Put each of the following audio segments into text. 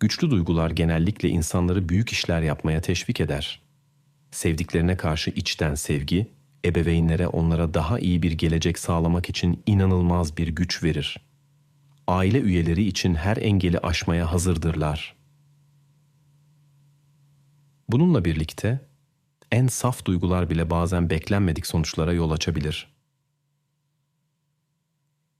Güçlü duygular genellikle insanları büyük işler yapmaya teşvik eder. Sevdiklerine karşı içten sevgi, ebeveynlere onlara daha iyi bir gelecek sağlamak için inanılmaz bir güç verir. Aile üyeleri için her engeli aşmaya hazırdırlar. Bununla birlikte en saf duygular bile bazen beklenmedik sonuçlara yol açabilir.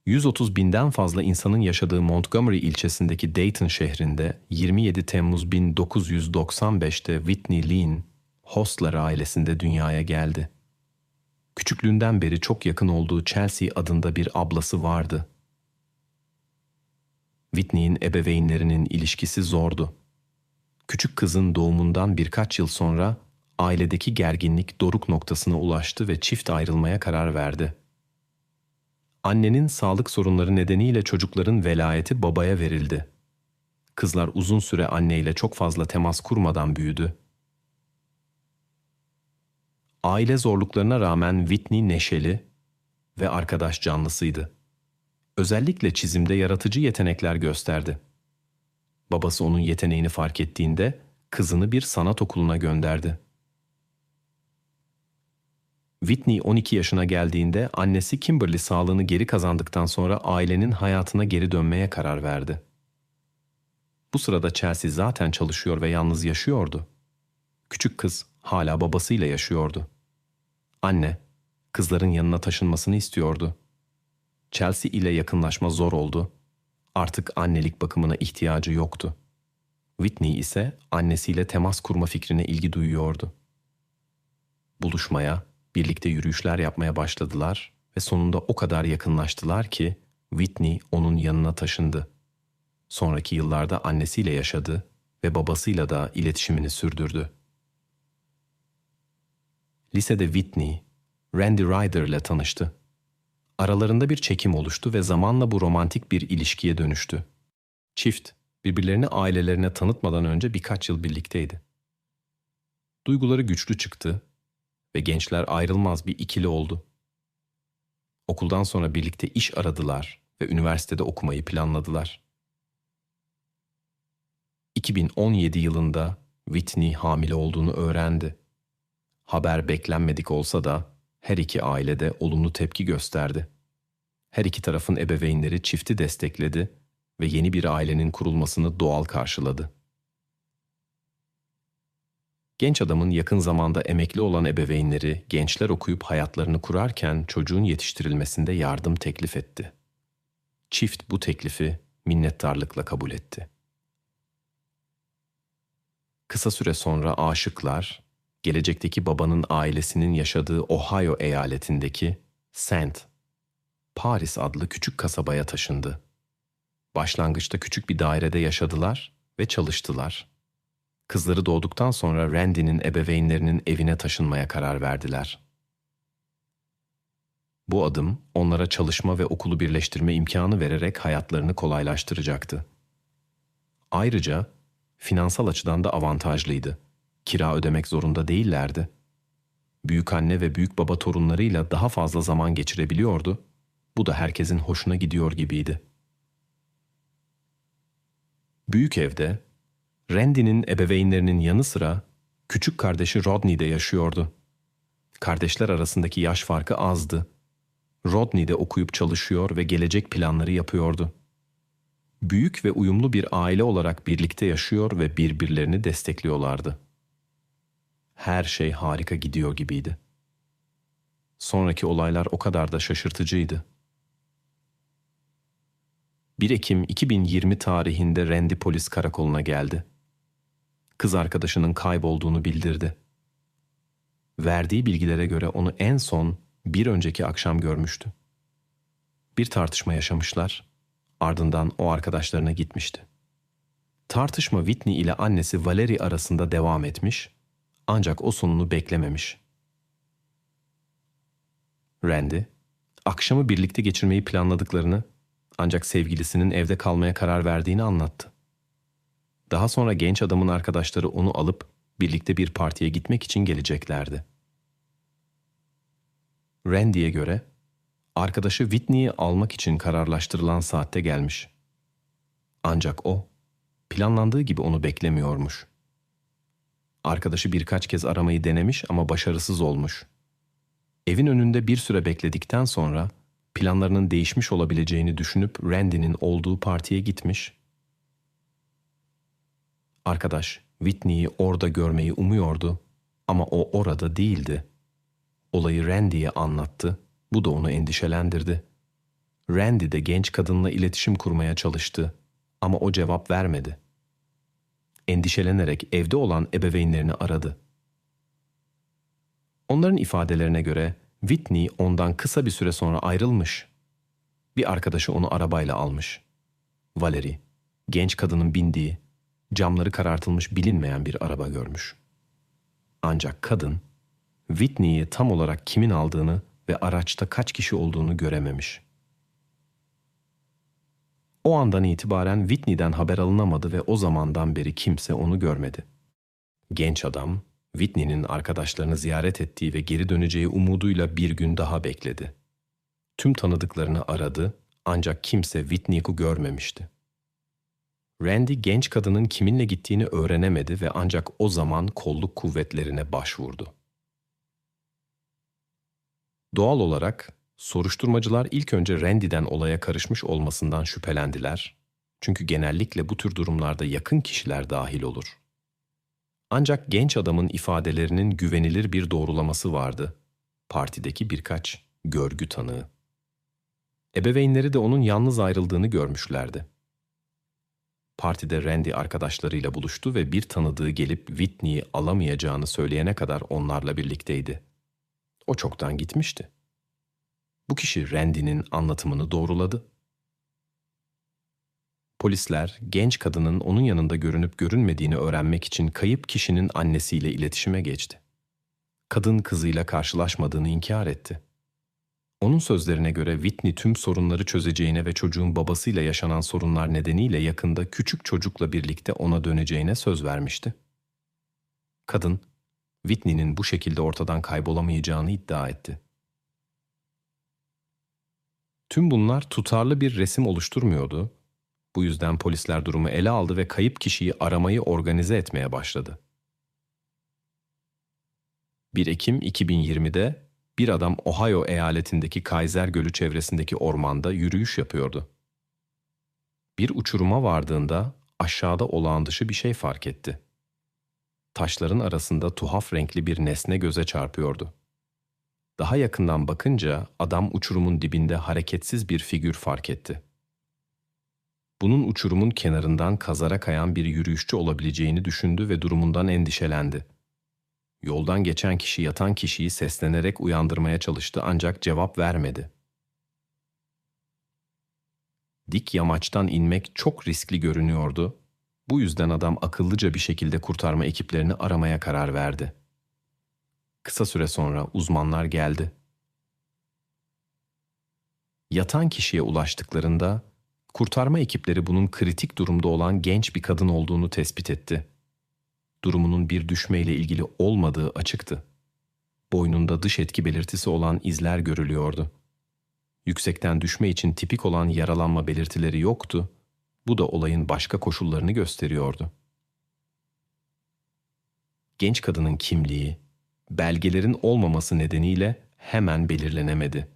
130 binden fazla insanın yaşadığı Montgomery ilçesindeki Dayton şehrinde 27 Temmuz 1995'te Whitney Lean, Hostler ailesinde dünyaya geldi. Küçüklüğünden beri çok yakın olduğu Chelsea adında bir ablası vardı. Whitney'in ebeveynlerinin ilişkisi zordu. Küçük kızın doğumundan birkaç yıl sonra ailedeki gerginlik doruk noktasına ulaştı ve çift ayrılmaya karar verdi. Annenin sağlık sorunları nedeniyle çocukların velayeti babaya verildi. Kızlar uzun süre anneyle çok fazla temas kurmadan büyüdü. Aile zorluklarına rağmen Whitney neşeli ve arkadaş canlısıydı. Özellikle çizimde yaratıcı yetenekler gösterdi. Babası onun yeteneğini fark ettiğinde kızını bir sanat okuluna gönderdi. Whitney 12 yaşına geldiğinde annesi Kimberly sağlığını geri kazandıktan sonra ailenin hayatına geri dönmeye karar verdi. Bu sırada Chelsea zaten çalışıyor ve yalnız yaşıyordu. Küçük kız hala babasıyla yaşıyordu. Anne, kızların yanına taşınmasını istiyordu. Chelsea ile yakınlaşma zor oldu. Artık annelik bakımına ihtiyacı yoktu. Whitney ise annesiyle temas kurma fikrine ilgi duyuyordu. Buluşmaya, birlikte yürüyüşler yapmaya başladılar ve sonunda o kadar yakınlaştılar ki Whitney onun yanına taşındı. Sonraki yıllarda annesiyle yaşadı ve babasıyla da iletişimini sürdürdü. Lisede Whitney, Randy Ryder ile tanıştı. Aralarında bir çekim oluştu ve zamanla bu romantik bir ilişkiye dönüştü. Çift, birbirlerini ailelerine tanıtmadan önce birkaç yıl birlikteydi. Duyguları güçlü çıktı ve gençler ayrılmaz bir ikili oldu. Okuldan sonra birlikte iş aradılar ve üniversitede okumayı planladılar. 2017 yılında Whitney hamile olduğunu öğrendi. Haber beklenmedik olsa da her iki aile de olumlu tepki gösterdi. Her iki tarafın ebeveynleri çifti destekledi ve yeni bir ailenin kurulmasını doğal karşıladı. Genç adamın yakın zamanda emekli olan ebeveynleri gençler okuyup hayatlarını kurarken çocuğun yetiştirilmesinde yardım teklif etti. Çift bu teklifi minnettarlıkla kabul etti. Kısa süre sonra aşıklar, gelecekteki babanın ailesinin yaşadığı Ohio eyaletindeki Saint, Paris adlı küçük kasabaya taşındı. Başlangıçta küçük bir dairede yaşadılar ve çalıştılar. Kızları doğduktan sonra Randy'nin ebeveynlerinin evine taşınmaya karar verdiler. Bu adım onlara çalışma ve okulu birleştirme imkanı vererek hayatlarını kolaylaştıracaktı. Ayrıca finansal açıdan da avantajlıydı. Kira ödemek zorunda değillerdi. Büyük anne ve büyük baba torunlarıyla daha fazla zaman geçirebiliyordu. Bu da herkesin hoşuna gidiyor gibiydi. Büyük evde Randy'nin ebeveynlerinin yanı sıra küçük kardeşi Rodney de yaşıyordu. Kardeşler arasındaki yaş farkı azdı. Rodney de okuyup çalışıyor ve gelecek planları yapıyordu. Büyük ve uyumlu bir aile olarak birlikte yaşıyor ve birbirlerini destekliyorlardı. Her şey harika gidiyor gibiydi. Sonraki olaylar o kadar da şaşırtıcıydı. 1 Ekim 2020 tarihinde Randy polis karakoluna geldi kız arkadaşının kaybolduğunu bildirdi. Verdiği bilgilere göre onu en son bir önceki akşam görmüştü. Bir tartışma yaşamışlar, ardından o arkadaşlarına gitmişti. Tartışma Whitney ile annesi Valerie arasında devam etmiş, ancak o sonunu beklememiş. Randy, akşamı birlikte geçirmeyi planladıklarını ancak sevgilisinin evde kalmaya karar verdiğini anlattı. Daha sonra genç adamın arkadaşları onu alıp birlikte bir partiye gitmek için geleceklerdi. Randy'e göre arkadaşı Whitney'i almak için kararlaştırılan saatte gelmiş. Ancak o planlandığı gibi onu beklemiyormuş. Arkadaşı birkaç kez aramayı denemiş ama başarısız olmuş. Evin önünde bir süre bekledikten sonra planlarının değişmiş olabileceğini düşünüp Randy'nin olduğu partiye gitmiş. Arkadaş Whitney'i orada görmeyi umuyordu ama o orada değildi. Olayı Randy'ye anlattı. Bu da onu endişelendirdi. Randy de genç kadınla iletişim kurmaya çalıştı ama o cevap vermedi. Endişelenerek evde olan ebeveynlerini aradı. Onların ifadelerine göre Whitney ondan kısa bir süre sonra ayrılmış. Bir arkadaşı onu arabayla almış. Valerie, genç kadının bindiği, camları karartılmış bilinmeyen bir araba görmüş. Ancak kadın, Whitney'i tam olarak kimin aldığını ve araçta kaç kişi olduğunu görememiş. O andan itibaren Whitney'den haber alınamadı ve o zamandan beri kimse onu görmedi. Genç adam, Whitney'nin arkadaşlarını ziyaret ettiği ve geri döneceği umuduyla bir gün daha bekledi. Tüm tanıdıklarını aradı ancak kimse Whitney'i görmemişti. Randy genç kadının kiminle gittiğini öğrenemedi ve ancak o zaman kolluk kuvvetlerine başvurdu. Doğal olarak soruşturmacılar ilk önce Randy'den olaya karışmış olmasından şüphelendiler. Çünkü genellikle bu tür durumlarda yakın kişiler dahil olur. Ancak genç adamın ifadelerinin güvenilir bir doğrulaması vardı. Partideki birkaç görgü tanığı. Ebeveynleri de onun yalnız ayrıldığını görmüşlerdi. Partide Randy arkadaşlarıyla buluştu ve bir tanıdığı gelip Whitney'i alamayacağını söyleyene kadar onlarla birlikteydi. O çoktan gitmişti. Bu kişi Randy'nin anlatımını doğruladı. Polisler genç kadının onun yanında görünüp görünmediğini öğrenmek için kayıp kişinin annesiyle iletişime geçti. Kadın kızıyla karşılaşmadığını inkar etti. Onun sözlerine göre Whitney tüm sorunları çözeceğine ve çocuğun babasıyla yaşanan sorunlar nedeniyle yakında küçük çocukla birlikte ona döneceğine söz vermişti. Kadın, Whitney'nin bu şekilde ortadan kaybolamayacağını iddia etti. Tüm bunlar tutarlı bir resim oluşturmuyordu. Bu yüzden polisler durumu ele aldı ve kayıp kişiyi aramayı organize etmeye başladı. 1 Ekim 2020'de bir adam Ohio eyaletindeki Kaiser Gölü çevresindeki ormanda yürüyüş yapıyordu. Bir uçuruma vardığında aşağıda olağan dışı bir şey fark etti. Taşların arasında tuhaf renkli bir nesne göze çarpıyordu. Daha yakından bakınca adam uçurumun dibinde hareketsiz bir figür fark etti. Bunun uçurumun kenarından kazara kayan bir yürüyüşçü olabileceğini düşündü ve durumundan endişelendi. Yoldan geçen kişi yatan kişiyi seslenerek uyandırmaya çalıştı ancak cevap vermedi. Dik yamaçtan inmek çok riskli görünüyordu. Bu yüzden adam akıllıca bir şekilde kurtarma ekiplerini aramaya karar verdi. Kısa süre sonra uzmanlar geldi. Yatan kişiye ulaştıklarında kurtarma ekipleri bunun kritik durumda olan genç bir kadın olduğunu tespit etti. Durumunun bir düşmeyle ilgili olmadığı açıktı. Boynunda dış etki belirtisi olan izler görülüyordu. Yüksekten düşme için tipik olan yaralanma belirtileri yoktu. Bu da olayın başka koşullarını gösteriyordu. Genç kadının kimliği, belgelerin olmaması nedeniyle hemen belirlenemedi.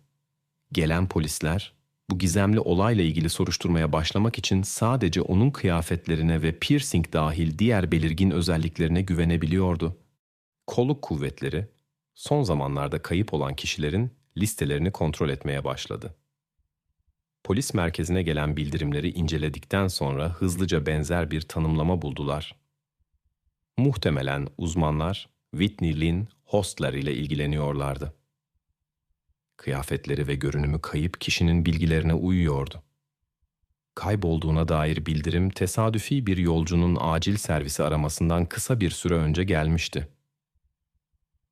Gelen polisler bu gizemli olayla ilgili soruşturmaya başlamak için sadece onun kıyafetlerine ve piercing dahil diğer belirgin özelliklerine güvenebiliyordu. Kolluk kuvvetleri son zamanlarda kayıp olan kişilerin listelerini kontrol etmeye başladı. Polis merkezine gelen bildirimleri inceledikten sonra hızlıca benzer bir tanımlama buldular. Muhtemelen uzmanlar Whitney Lynn Hostler ile ilgileniyorlardı. Kıyafetleri ve görünümü kayıp kişinin bilgilerine uyuyordu. Kaybolduğuna dair bildirim tesadüfi bir yolcunun acil servisi aramasından kısa bir süre önce gelmişti.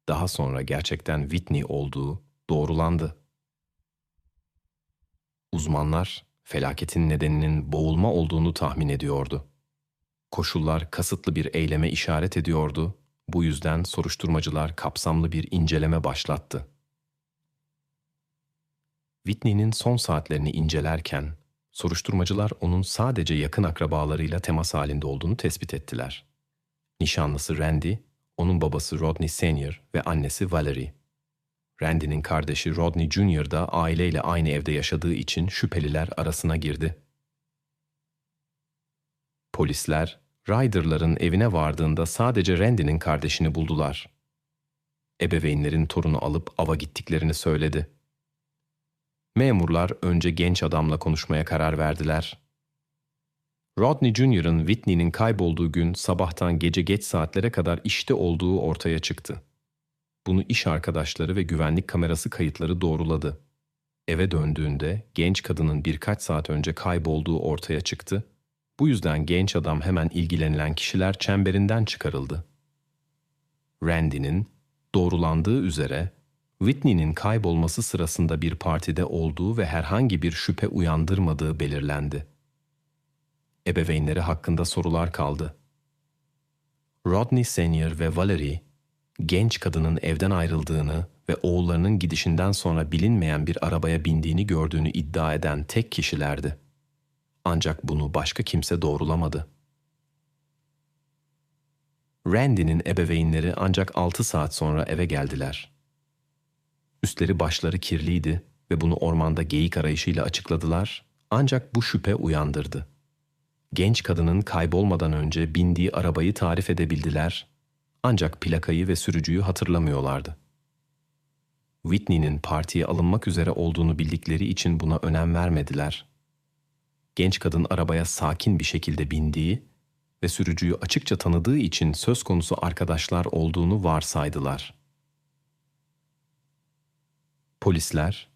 Daha sonra gerçekten Whitney olduğu doğrulandı. Uzmanlar felaketin nedeninin boğulma olduğunu tahmin ediyordu. Koşullar kasıtlı bir eyleme işaret ediyordu bu yüzden soruşturmacılar kapsamlı bir inceleme başlattı. Whitney'nin son saatlerini incelerken Soruşturmacılar onun sadece yakın akrabalarıyla temas halinde olduğunu tespit ettiler. Nişanlısı Randy, onun babası Rodney Senior ve annesi Valerie. Randy'nin kardeşi Rodney Jr. da aileyle aynı evde yaşadığı için şüpheliler arasına girdi. Polisler, Ryder'ların evine vardığında sadece Randy'nin kardeşini buldular. Ebeveynlerin torunu alıp ava gittiklerini söyledi. Memurlar önce genç adamla konuşmaya karar verdiler. Rodney Jr.'ın Whitney'nin kaybolduğu gün sabahtan gece geç saatlere kadar işte olduğu ortaya çıktı. Bunu iş arkadaşları ve güvenlik kamerası kayıtları doğruladı. Eve döndüğünde genç kadının birkaç saat önce kaybolduğu ortaya çıktı. Bu yüzden genç adam hemen ilgilenilen kişiler çemberinden çıkarıldı. Randy'nin doğrulandığı üzere Whitney'nin kaybolması sırasında bir partide olduğu ve herhangi bir şüphe uyandırmadığı belirlendi. Ebeveynleri hakkında sorular kaldı. Rodney Senior ve Valerie, genç kadının evden ayrıldığını ve oğullarının gidişinden sonra bilinmeyen bir arabaya bindiğini gördüğünü iddia eden tek kişilerdi. Ancak bunu başka kimse doğrulamadı. Randy'nin ebeveynleri ancak 6 saat sonra eve geldiler. Üstleri başları kirliydi ve bunu ormanda geyik arayışıyla açıkladılar ancak bu şüphe uyandırdı. Genç kadının kaybolmadan önce bindiği arabayı tarif edebildiler ancak plakayı ve sürücüyü hatırlamıyorlardı. Whitney'nin partiye alınmak üzere olduğunu bildikleri için buna önem vermediler. Genç kadın arabaya sakin bir şekilde bindiği ve sürücüyü açıkça tanıdığı için söz konusu arkadaşlar olduğunu varsaydılar. Polisler,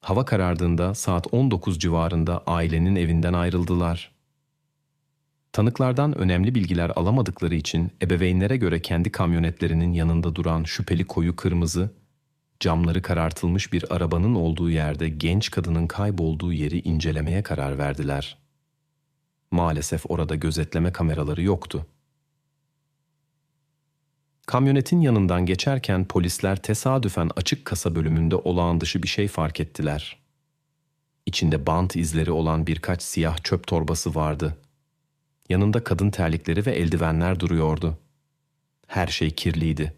hava karardığında saat 19 civarında ailenin evinden ayrıldılar. Tanıklardan önemli bilgiler alamadıkları için ebeveynlere göre kendi kamyonetlerinin yanında duran şüpheli koyu kırmızı, camları karartılmış bir arabanın olduğu yerde genç kadının kaybolduğu yeri incelemeye karar verdiler. Maalesef orada gözetleme kameraları yoktu. Kamyonetin yanından geçerken polisler tesadüfen açık kasa bölümünde olağan dışı bir şey fark ettiler. İçinde bant izleri olan birkaç siyah çöp torbası vardı. Yanında kadın terlikleri ve eldivenler duruyordu. Her şey kirliydi.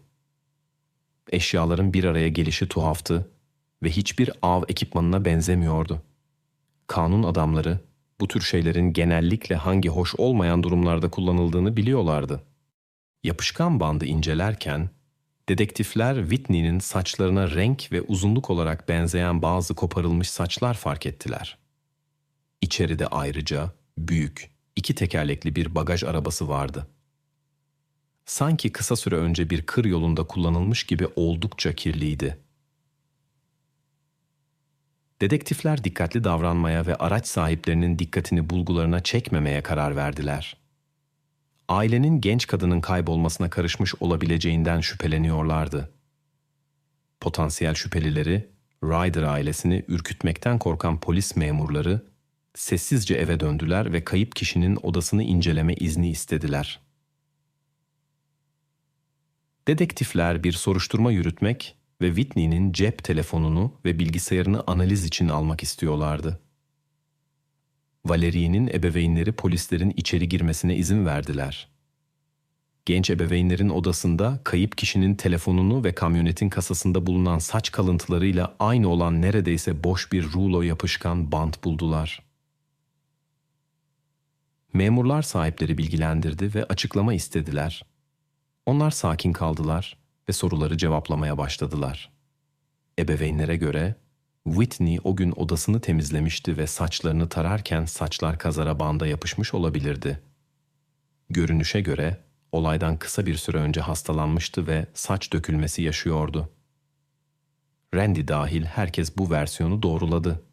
Eşyaların bir araya gelişi tuhaftı ve hiçbir av ekipmanına benzemiyordu. Kanun adamları bu tür şeylerin genellikle hangi hoş olmayan durumlarda kullanıldığını biliyorlardı. Yapışkan bandı incelerken dedektifler Whitney'nin saçlarına renk ve uzunluk olarak benzeyen bazı koparılmış saçlar fark ettiler. İçeride ayrıca büyük, iki tekerlekli bir bagaj arabası vardı. Sanki kısa süre önce bir kır yolunda kullanılmış gibi oldukça kirliydi. Dedektifler dikkatli davranmaya ve araç sahiplerinin dikkatini bulgularına çekmemeye karar verdiler. Ailenin genç kadının kaybolmasına karışmış olabileceğinden şüpheleniyorlardı. Potansiyel şüphelileri, Ryder ailesini ürkütmekten korkan polis memurları sessizce eve döndüler ve kayıp kişinin odasını inceleme izni istediler. Dedektifler bir soruşturma yürütmek ve Whitney'nin cep telefonunu ve bilgisayarını analiz için almak istiyorlardı. Valerie'nin ebeveynleri polislerin içeri girmesine izin verdiler. Genç ebeveynlerin odasında kayıp kişinin telefonunu ve kamyonetin kasasında bulunan saç kalıntılarıyla aynı olan neredeyse boş bir rulo yapışkan bant buldular. Memurlar sahipleri bilgilendirdi ve açıklama istediler. Onlar sakin kaldılar ve soruları cevaplamaya başladılar. Ebeveynlere göre Whitney o gün odasını temizlemişti ve saçlarını tararken saçlar kazara banda yapışmış olabilirdi. Görünüşe göre olaydan kısa bir süre önce hastalanmıştı ve saç dökülmesi yaşıyordu. Randy dahil herkes bu versiyonu doğruladı.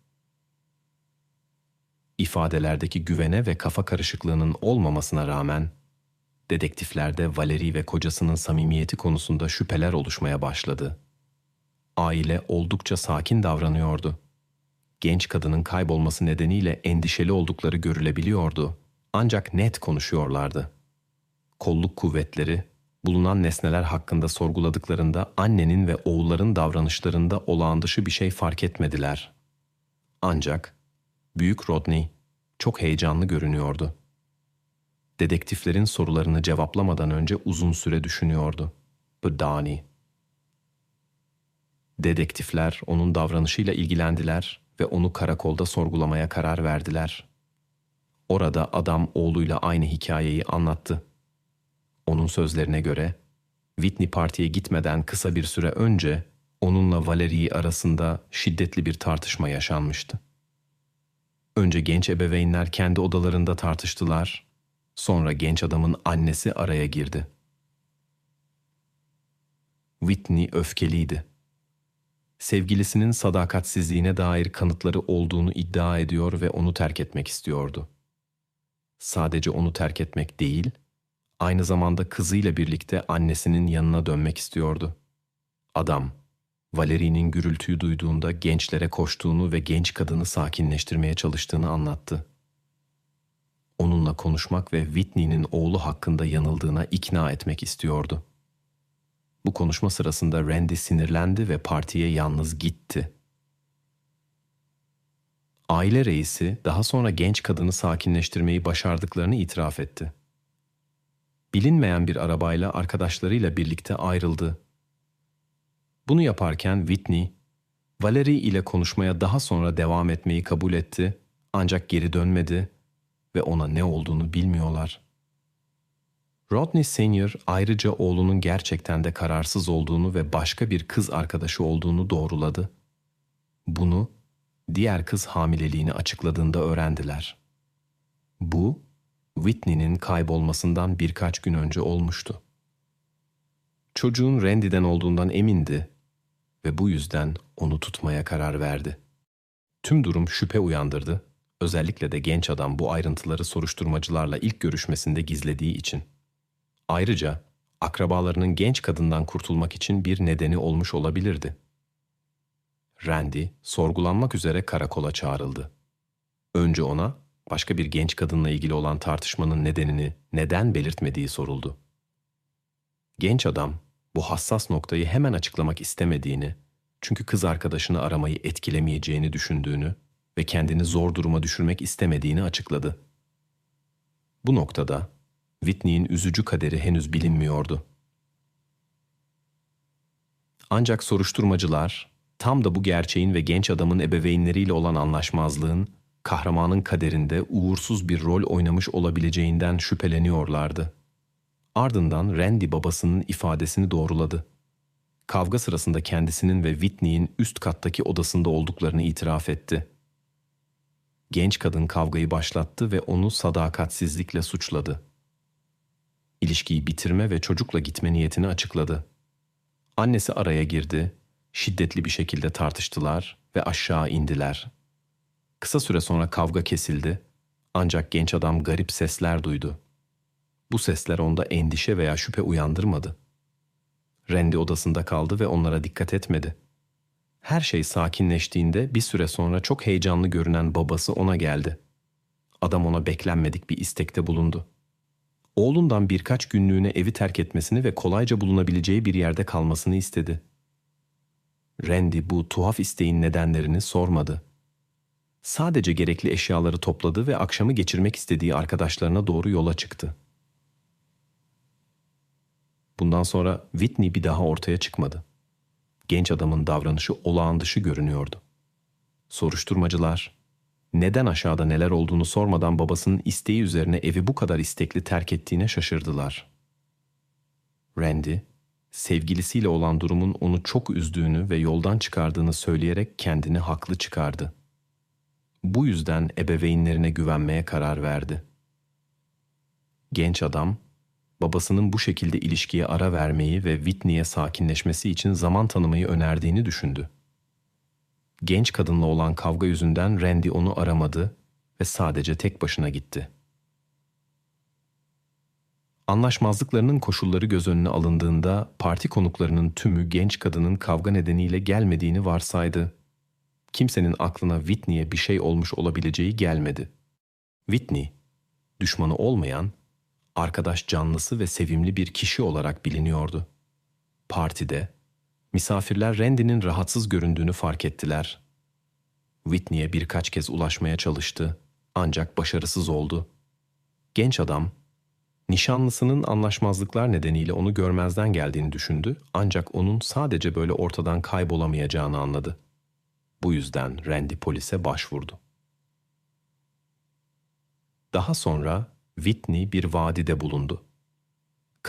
İfadelerdeki güvene ve kafa karışıklığının olmamasına rağmen dedektiflerde Valerie ve kocasının samimiyeti konusunda şüpheler oluşmaya başladı. Aile oldukça sakin davranıyordu. Genç kadının kaybolması nedeniyle endişeli oldukları görülebiliyordu. Ancak net konuşuyorlardı. Kolluk kuvvetleri bulunan nesneler hakkında sorguladıklarında annenin ve oğulların davranışlarında olağan dışı bir şey fark etmediler. Ancak büyük Rodney çok heyecanlı görünüyordu. Dedektiflerin sorularını cevaplamadan önce uzun süre düşünüyordu. Bu Dani. Dedektifler onun davranışıyla ilgilendiler ve onu karakolda sorgulamaya karar verdiler. Orada adam oğluyla aynı hikayeyi anlattı. Onun sözlerine göre Whitney partiye gitmeden kısa bir süre önce onunla Valerie arasında şiddetli bir tartışma yaşanmıştı. Önce genç ebeveynler kendi odalarında tartıştılar, sonra genç adamın annesi araya girdi. Whitney öfkeliydi. Sevgilisinin sadakatsizliğine dair kanıtları olduğunu iddia ediyor ve onu terk etmek istiyordu. Sadece onu terk etmek değil, aynı zamanda kızıyla birlikte annesinin yanına dönmek istiyordu. Adam, Valerie'nin gürültüyü duyduğunda gençlere koştuğunu ve genç kadını sakinleştirmeye çalıştığını anlattı. Onunla konuşmak ve Whitney'nin oğlu hakkında yanıldığına ikna etmek istiyordu. Bu konuşma sırasında Randy sinirlendi ve partiye yalnız gitti. Aile reisi daha sonra genç kadını sakinleştirmeyi başardıklarını itiraf etti. Bilinmeyen bir arabayla arkadaşlarıyla birlikte ayrıldı. Bunu yaparken Whitney, Valerie ile konuşmaya daha sonra devam etmeyi kabul etti ancak geri dönmedi ve ona ne olduğunu bilmiyorlar. Rodney Senior ayrıca oğlunun gerçekten de kararsız olduğunu ve başka bir kız arkadaşı olduğunu doğruladı. Bunu diğer kız hamileliğini açıkladığında öğrendiler. Bu, Whitney'nin kaybolmasından birkaç gün önce olmuştu. Çocuğun Randy'den olduğundan emindi ve bu yüzden onu tutmaya karar verdi. Tüm durum şüphe uyandırdı, özellikle de genç adam bu ayrıntıları soruşturmacılarla ilk görüşmesinde gizlediği için. Ayrıca akrabalarının genç kadından kurtulmak için bir nedeni olmuş olabilirdi. Randy sorgulanmak üzere karakola çağrıldı. Önce ona başka bir genç kadınla ilgili olan tartışmanın nedenini neden belirtmediği soruldu. Genç adam bu hassas noktayı hemen açıklamak istemediğini, çünkü kız arkadaşını aramayı etkilemeyeceğini düşündüğünü ve kendini zor duruma düşürmek istemediğini açıkladı. Bu noktada Whitney'in üzücü kaderi henüz bilinmiyordu. Ancak soruşturmacılar tam da bu gerçeğin ve genç adamın ebeveynleriyle olan anlaşmazlığın kahramanın kaderinde uğursuz bir rol oynamış olabileceğinden şüpheleniyorlardı. Ardından Randy babasının ifadesini doğruladı. Kavga sırasında kendisinin ve Whitney'in üst kattaki odasında olduklarını itiraf etti. Genç kadın kavgayı başlattı ve onu sadakatsizlikle suçladı. İlişkiyi bitirme ve çocukla gitme niyetini açıkladı. Annesi araya girdi, şiddetli bir şekilde tartıştılar ve aşağı indiler. Kısa süre sonra kavga kesildi ancak genç adam garip sesler duydu. Bu sesler onda endişe veya şüphe uyandırmadı. Randy odasında kaldı ve onlara dikkat etmedi. Her şey sakinleştiğinde bir süre sonra çok heyecanlı görünen babası ona geldi. Adam ona beklenmedik bir istekte bulundu. Oğlundan birkaç günlüğüne evi terk etmesini ve kolayca bulunabileceği bir yerde kalmasını istedi. Randy bu tuhaf isteğin nedenlerini sormadı. Sadece gerekli eşyaları topladı ve akşamı geçirmek istediği arkadaşlarına doğru yola çıktı. Bundan sonra Whitney bir daha ortaya çıkmadı. Genç adamın davranışı olağan dışı görünüyordu. Soruşturmacılar, neden aşağıda neler olduğunu sormadan babasının isteği üzerine evi bu kadar istekli terk ettiğine şaşırdılar. Randy, sevgilisiyle olan durumun onu çok üzdüğünü ve yoldan çıkardığını söyleyerek kendini haklı çıkardı. Bu yüzden ebeveynlerine güvenmeye karar verdi. Genç adam, babasının bu şekilde ilişkiye ara vermeyi ve Whitney'e sakinleşmesi için zaman tanımayı önerdiğini düşündü. Genç kadınla olan kavga yüzünden Randy onu aramadı ve sadece tek başına gitti. Anlaşmazlıklarının koşulları göz önüne alındığında parti konuklarının tümü genç kadının kavga nedeniyle gelmediğini varsaydı. Kimsenin aklına Whitney'e bir şey olmuş olabileceği gelmedi. Whitney, düşmanı olmayan, arkadaş canlısı ve sevimli bir kişi olarak biliniyordu. Partide, misafirler Randy'nin rahatsız göründüğünü fark ettiler. Whitney'e birkaç kez ulaşmaya çalıştı Ancak başarısız oldu. Genç adam, nişanlısının anlaşmazlıklar nedeniyle onu görmezden geldiğini düşündü ancak onun sadece böyle ortadan kaybolamayacağını anladı. Bu yüzden Randy polise başvurdu. Daha sonra Whitney bir vadide bulundu.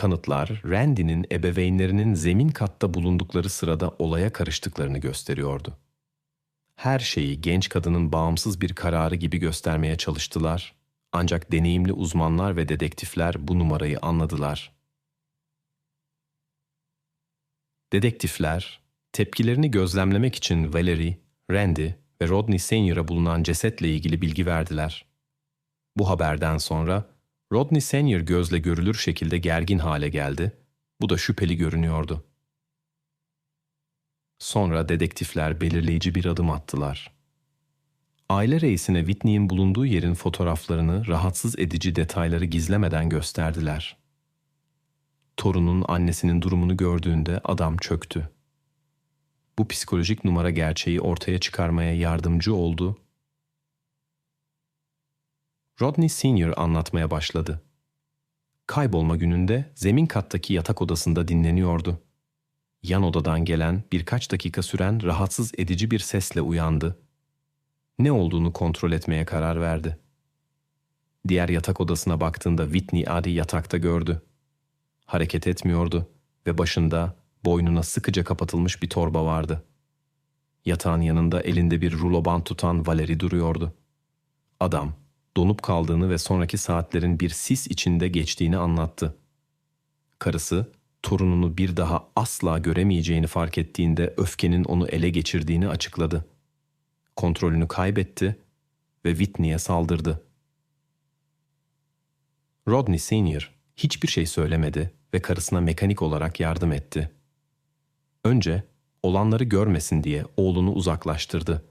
Kanıtlar Randy'nin ebeveynlerinin zemin katta bulundukları sırada olaya karıştıklarını gösteriyordu. Her şeyi genç kadının bağımsız bir kararı gibi göstermeye çalıştılar ancak deneyimli uzmanlar ve dedektifler bu numarayı anladılar. Dedektifler tepkilerini gözlemlemek için Valerie, Randy ve Rodney Senior'a bulunan cesetle ilgili bilgi verdiler. Bu haberden sonra Rodney Senior gözle görülür şekilde gergin hale geldi. Bu da şüpheli görünüyordu. Sonra dedektifler belirleyici bir adım attılar. Aile reisine Whitney'in bulunduğu yerin fotoğraflarını rahatsız edici detayları gizlemeden gösterdiler. Torunun annesinin durumunu gördüğünde adam çöktü. Bu psikolojik numara gerçeği ortaya çıkarmaya yardımcı oldu Rodney Senior anlatmaya başladı. Kaybolma gününde zemin kattaki yatak odasında dinleniyordu. Yan odadan gelen birkaç dakika süren rahatsız edici bir sesle uyandı. Ne olduğunu kontrol etmeye karar verdi. Diğer yatak odasına baktığında Whitney Adi yatakta gördü. Hareket etmiyordu ve başında boynuna sıkıca kapatılmış bir torba vardı. Yatağın yanında elinde bir rulo bant tutan Valerie duruyordu. Adam donup kaldığını ve sonraki saatlerin bir sis içinde geçtiğini anlattı. Karısı, torununu bir daha asla göremeyeceğini fark ettiğinde öfkenin onu ele geçirdiğini açıkladı. Kontrolünü kaybetti ve Whitney'e saldırdı. Rodney Senior hiçbir şey söylemedi ve karısına mekanik olarak yardım etti. Önce olanları görmesin diye oğlunu uzaklaştırdı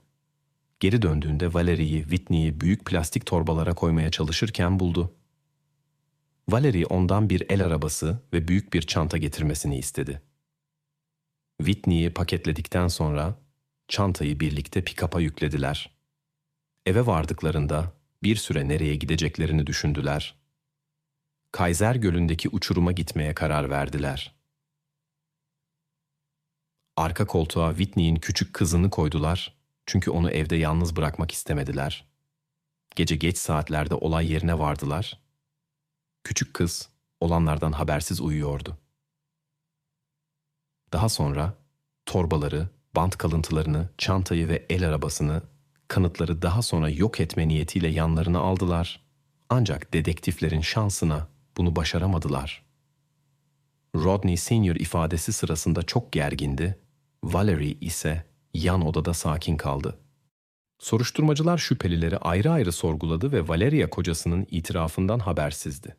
Geri döndüğünde Valerie'yi, Whitney'i büyük plastik torbalara koymaya çalışırken buldu. Valerie ondan bir el arabası ve büyük bir çanta getirmesini istedi. Whitney'i paketledikten sonra çantayı birlikte pikapa yüklediler. Eve vardıklarında bir süre nereye gideceklerini düşündüler. Kaiser Gölü'ndeki uçuruma gitmeye karar verdiler. Arka koltuğa Whitney'in küçük kızını koydular çünkü onu evde yalnız bırakmak istemediler. Gece geç saatlerde olay yerine vardılar. Küçük kız olanlardan habersiz uyuyordu. Daha sonra torbaları, bant kalıntılarını, çantayı ve el arabasını, kanıtları daha sonra yok etme niyetiyle yanlarına aldılar. Ancak dedektiflerin şansına bunu başaramadılar. Rodney Senior ifadesi sırasında çok gergindi, Valerie ise yan odada sakin kaldı. Soruşturmacılar şüphelileri ayrı ayrı sorguladı ve Valeria kocasının itirafından habersizdi.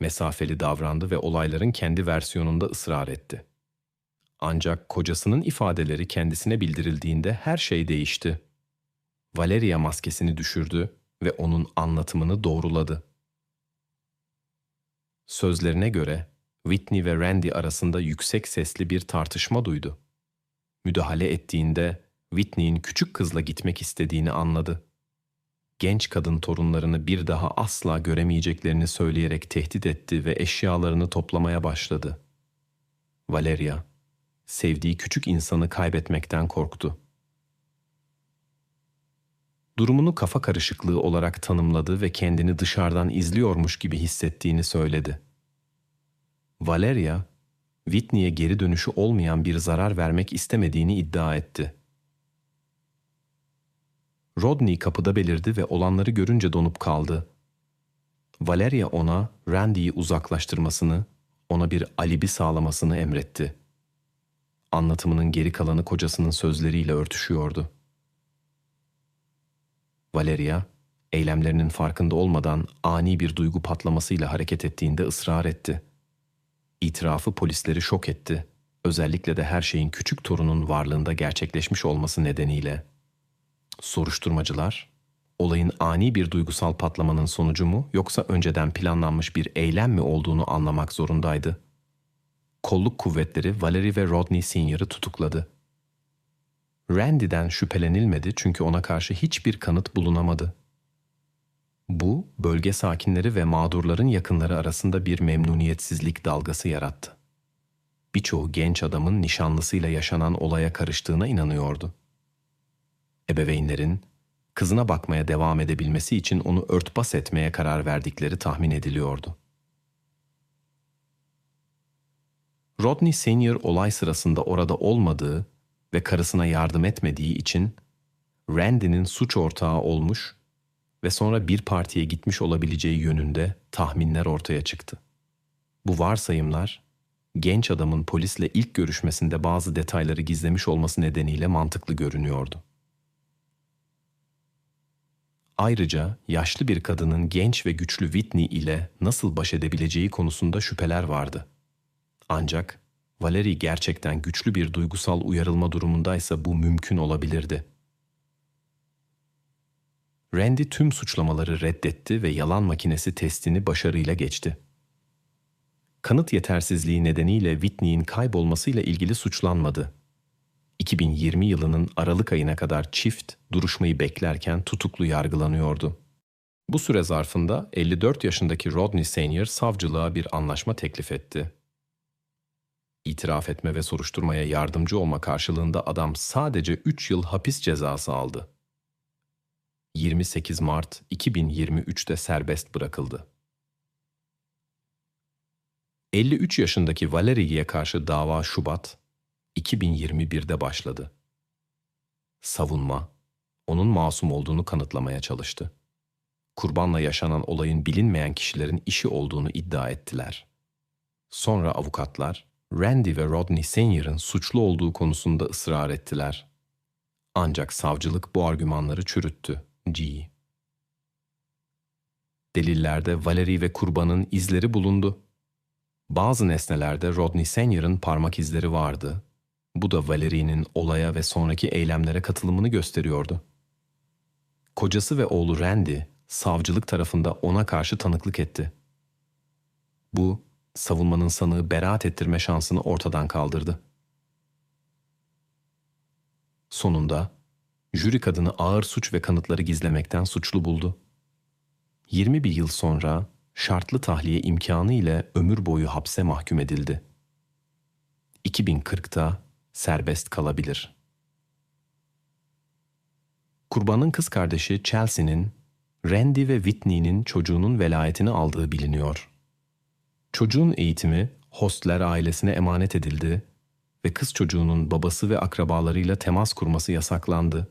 Mesafeli davrandı ve olayların kendi versiyonunda ısrar etti. Ancak kocasının ifadeleri kendisine bildirildiğinde her şey değişti. Valeria maskesini düşürdü ve onun anlatımını doğruladı. Sözlerine göre Whitney ve Randy arasında yüksek sesli bir tartışma duydu müdahale ettiğinde Whitney'in küçük kızla gitmek istediğini anladı. Genç kadın torunlarını bir daha asla göremeyeceklerini söyleyerek tehdit etti ve eşyalarını toplamaya başladı. Valeria, sevdiği küçük insanı kaybetmekten korktu. Durumunu kafa karışıklığı olarak tanımladı ve kendini dışarıdan izliyormuş gibi hissettiğini söyledi. Valeria, Whitney'e geri dönüşü olmayan bir zarar vermek istemediğini iddia etti. Rodney kapıda belirdi ve olanları görünce donup kaldı. Valeria ona Randy'yi uzaklaştırmasını, ona bir alibi sağlamasını emretti. Anlatımının geri kalanı kocasının sözleriyle örtüşüyordu. Valeria, eylemlerinin farkında olmadan ani bir duygu patlamasıyla hareket ettiğinde ısrar etti. İtirafı polisleri şok etti. Özellikle de her şeyin küçük torunun varlığında gerçekleşmiş olması nedeniyle. Soruşturmacılar, olayın ani bir duygusal patlamanın sonucu mu yoksa önceden planlanmış bir eylem mi olduğunu anlamak zorundaydı. Kolluk kuvvetleri Valerie ve Rodney Senior'ı tutukladı. Randy'den şüphelenilmedi çünkü ona karşı hiçbir kanıt bulunamadı. Bu, bölge sakinleri ve mağdurların yakınları arasında bir memnuniyetsizlik dalgası yarattı. Birçoğu genç adamın nişanlısıyla yaşanan olaya karıştığına inanıyordu. Ebeveynlerin kızına bakmaya devam edebilmesi için onu örtbas etmeye karar verdikleri tahmin ediliyordu. Rodney Senior olay sırasında orada olmadığı ve karısına yardım etmediği için Randy'nin suç ortağı olmuş ve sonra bir partiye gitmiş olabileceği yönünde tahminler ortaya çıktı. Bu varsayımlar genç adamın polisle ilk görüşmesinde bazı detayları gizlemiş olması nedeniyle mantıklı görünüyordu. Ayrıca yaşlı bir kadının genç ve güçlü Whitney ile nasıl baş edebileceği konusunda şüpheler vardı. Ancak Valerie gerçekten güçlü bir duygusal uyarılma durumundaysa bu mümkün olabilirdi. Randy tüm suçlamaları reddetti ve yalan makinesi testini başarıyla geçti. Kanıt yetersizliği nedeniyle Whitney'in kaybolmasıyla ilgili suçlanmadı. 2020 yılının Aralık ayına kadar çift duruşmayı beklerken tutuklu yargılanıyordu. Bu süre zarfında 54 yaşındaki Rodney Senior savcılığa bir anlaşma teklif etti. İtiraf etme ve soruşturmaya yardımcı olma karşılığında adam sadece 3 yıl hapis cezası aldı. 28 Mart 2023'te serbest bırakıldı. 53 yaşındaki Valerie'ye karşı dava Şubat 2021'de başladı. Savunma, onun masum olduğunu kanıtlamaya çalıştı. Kurbanla yaşanan olayın bilinmeyen kişilerin işi olduğunu iddia ettiler. Sonra avukatlar, Randy ve Rodney Senior'ın suçlu olduğu konusunda ısrar ettiler. Ancak savcılık bu argümanları çürüttü. G. Delillerde Valerie ve kurbanın izleri bulundu. Bazı nesnelerde Rodney Senior'ın parmak izleri vardı. Bu da Valerie'nin olaya ve sonraki eylemlere katılımını gösteriyordu. Kocası ve oğlu Randy, savcılık tarafında ona karşı tanıklık etti. Bu, savunmanın sanığı beraat ettirme şansını ortadan kaldırdı. Sonunda jüri kadını ağır suç ve kanıtları gizlemekten suçlu buldu. 21 yıl sonra şartlı tahliye imkanı ile ömür boyu hapse mahkum edildi. 2040'ta serbest kalabilir. Kurbanın kız kardeşi Chelsea'nin Randy ve Whitney'nin çocuğunun velayetini aldığı biliniyor. Çocuğun eğitimi Hostler ailesine emanet edildi ve kız çocuğunun babası ve akrabalarıyla temas kurması yasaklandı.